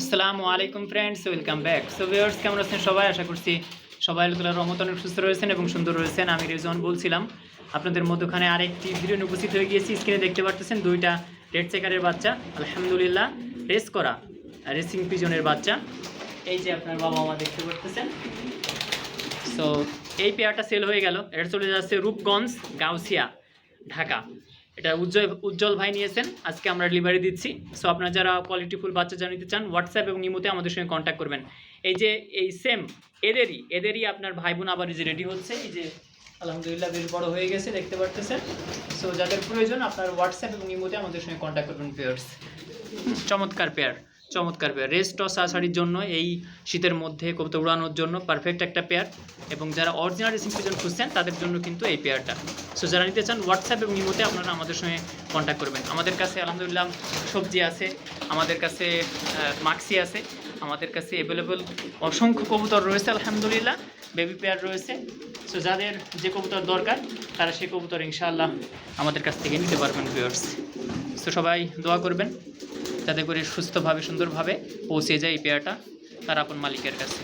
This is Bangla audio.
আসসালামু আলাইকুম friends welcome back so viewers কেমন আছেন সবাই? আশা করছি সবাই আল্লাহ রহমত অনেক সুস্থ রয়েছেন এবং সুন্দর রয়েছেন। আমি রেজন বলছিলাম। আপনাদের মধ্যখানে আরেকটি ভিডিও উপস্থিত হয়ে গিয়েছি। স্ক্রিনে দেখতে পারতেছেন দুইটা রেড চেকারের বাচ্চা, আলহামদুলিল্লাহ রেস করা রেসিং পিজনের বাচ্চা। এই যে আপনার বাবা মা দেখতে পারতেছেন। সো এই পেয়ারটা সেল হয়ে গেল। এটা চলে যাচ্ছে রূপগঞ্জ, গাউসিয়া, ঢাকা। এটা উজ্জ্বল উজ্জ্বল ভাই নিয়েছেন। আজকে আমরা ডেলিভারি দিচ্ছি। সো আপনারা যারা কোয়ালিটিফুল বাচ্চা জানিতে চান হোয়াটসঅ্যাপ এবং ইমোতে আমাদের সঙ্গে কন্ট্যাক্ট করবেন। এই যে, এই সেম এদেরই এদেরই আপনার ভাই বোন আবার যে রেডি হচ্ছে। এই যে, আলহামদুলিল্লাহ বেশ বড় হয়ে গেছে, দেখতে পারতেছেন। সো যাদের প্রয়োজন আপনার হোয়াটসঅ্যাপ এবং ইমোতে আমাদের সঙ্গে কন্ট্যাক্ট করবেন পেয়ার্স চমৎকার পেয়ার চমৎকার পেয়ার রেস্ট টস আষাঢ়ির জন্য, এই শীতের মধ্যে কবিতা উড়ানোর জন্য পারফেক্ট একটা পেয়ার এবং যারা অরিজিনাল রেসিং পিজন খুঁজছেন, তাদের জন্য কিন্তু এই পেয়ারটা সো যারা নিতে চান হোয়াটসঅ্যাপ এবং নিমোতে আপনারা আমাদের সঙ্গে কন্ট্যাক্ট করবেন। আমাদের কাছে, আলহামদুলিল্লাহ, সবজি আছে, আমাদের কাছে মাক্সি আছে, আমাদের কাছে অ্যাভেলেবল অসংখ্য কবুতর রয়েছে, আলহামদুলিল্লাহ বেবি পেয়ার রয়েছে। সো যাদের যে কবুতর দরকার, তারা সেই কবুতর ইনশাআল্লাহ আমাদের কাছ থেকে নিতে পারবেন ভিউয়ার্স সো সবাই দোয়া করবেন। যাতে করে সুস্থভাবে সুন্দরভাবে পৌঁছে যায় এই পেয়ারটা তার আপন মালিকের কাছে।